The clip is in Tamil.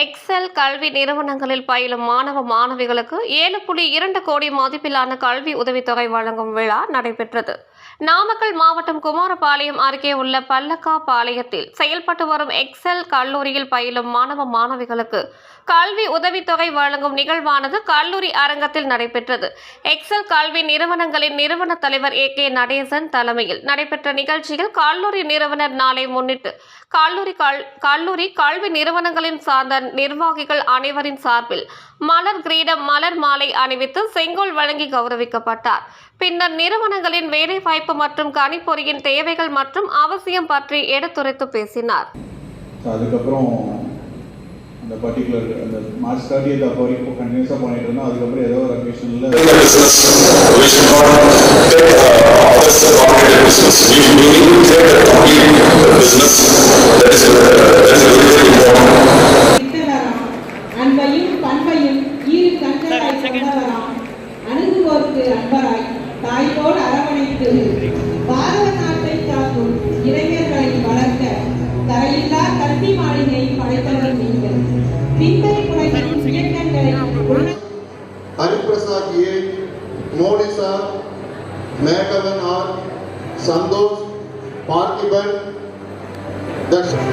எக்ஸல் கல்வி நிறுவனங்களில் பயிலும் மாணவ மாணவிகளுக்கு ஏழு புள்ளி இரண்டு கோடி மதிப்பிலான கல்வி உதவித்தொகை வழங்கும் விழா நடைபெற்றது. நாமக்கல் மாவட்டம் குமாரபாளையம் அருகே உள்ள பல்லக்காபாளையத்தில் செயல்பட்டு வரும் எக்ஸல் கல்லூரியில் பயிலும் மாணவ மாணவிகளுக்கு கல்வி உதவித்தொகை வழங்கும் நிகழ்வானது கல்லூரி அரங்கத்தில் நடைபெற்றது. எக்ஸல் கல்வி நிறுவனங்களின் நிறுவன தலைவர் ஏ கே நடேசன் தலைமையில் நடைபெற்ற நிகழ்ச்சியில் கல்லூரி நிறுவனர் நாளை முன்னிட்டு கல்லூரி கல்லூரி கல்வி நிறுவனங்களின் சார்ந்த நிர்வாகிகள் அனைவரின் சார்பில் மலர் கிரீடம் மலர் மாலை அணிவித்து செங்கோல் வழங்கி கௌரவிக்கப்பட்டார் பின்னர் நிறுவனங்களின் வேலைவாய்ப்பு மற்றும் கணிப்பொறியின் தேவைகள் மற்றும் அவசியம் பற்றி எடுத்துரைத்து பேசினார் அதுக்கப்புறம் அந்த பர்டிகுலர் அந்த மார்ச் தேர்ட்டியத் அப்போ வரைக்கும் கண்டினியூஸாக பண்ணிட்டு இருந்தோம் அதுக்கப்புறம் ஏதோ ஒரு அக்கேஷனில் கணவராம் அணுகுவோருக்கு அன்பராய் தாய் போல் அரவணைத்து பாரத நாட்டை காக்கும் இளைஞர்களை வளர்க்க தரையில்லா கல்வி மாளிகை படைத்தவர் நீங்கள். பிந்தை குறைக்கும் இயக்கங்களை ஹரிபிரசாத் ஏ மோடி மேகவன் ஆர் சந்தோஷ் பார்த்திபன் தர்ஷன்.